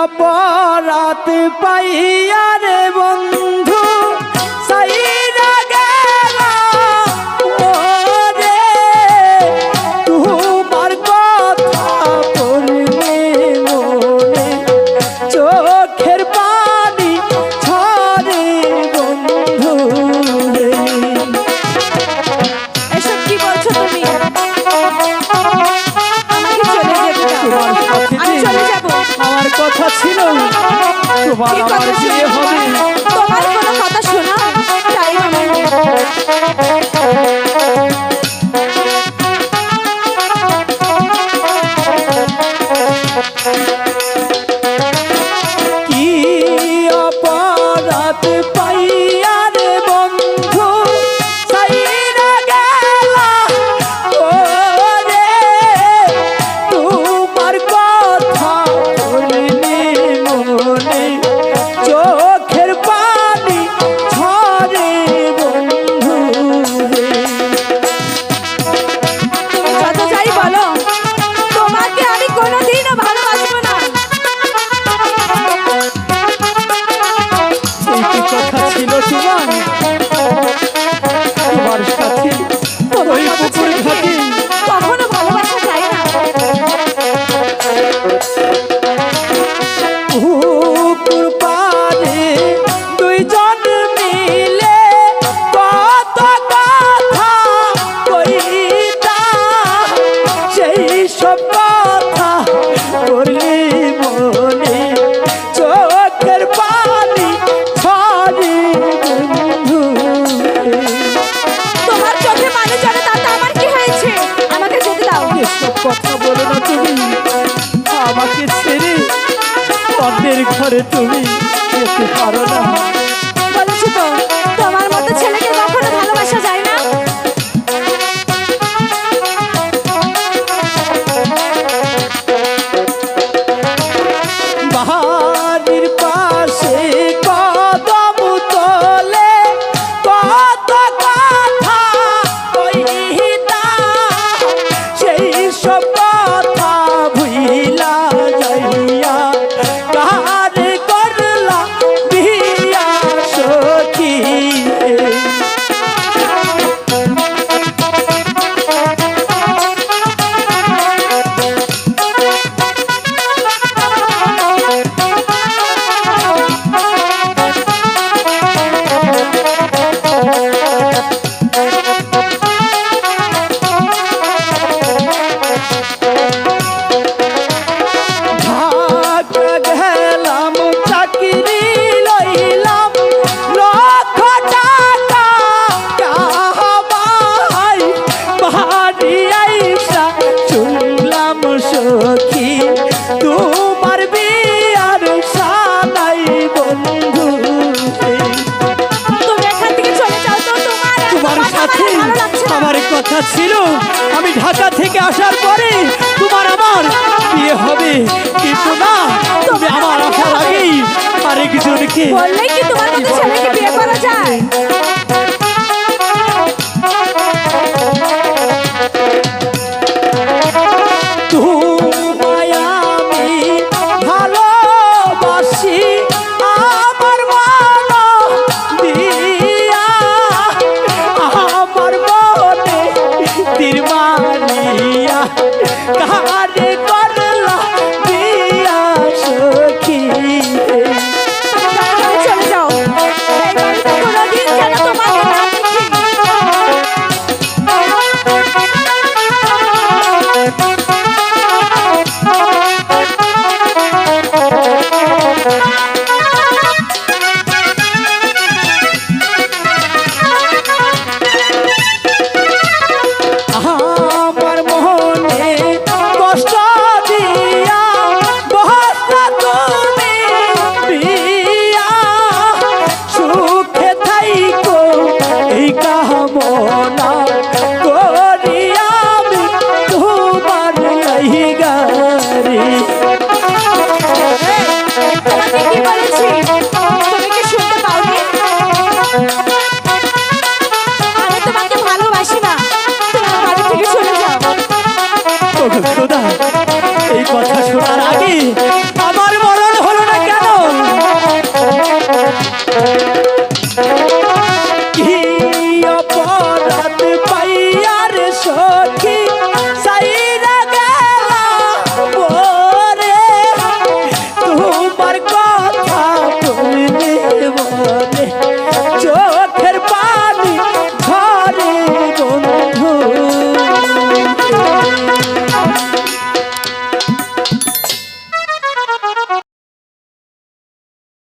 অপরাধ পাইয়া রে বন্ধু। বলেছিল তোমার আমার বিয়ে হবে তোমার? কোনো কথা শোনা তাই তুমি পারো না? কথা ছিল। আমি ঢাকা থেকে আসার পরে তোমার আমার বিয়ে হবে। কিন্তু না তবে আমার আসার আগেই আরেকজনকে বললে কি তোমার মতো ছেলেকে বিয়ে করা যায়?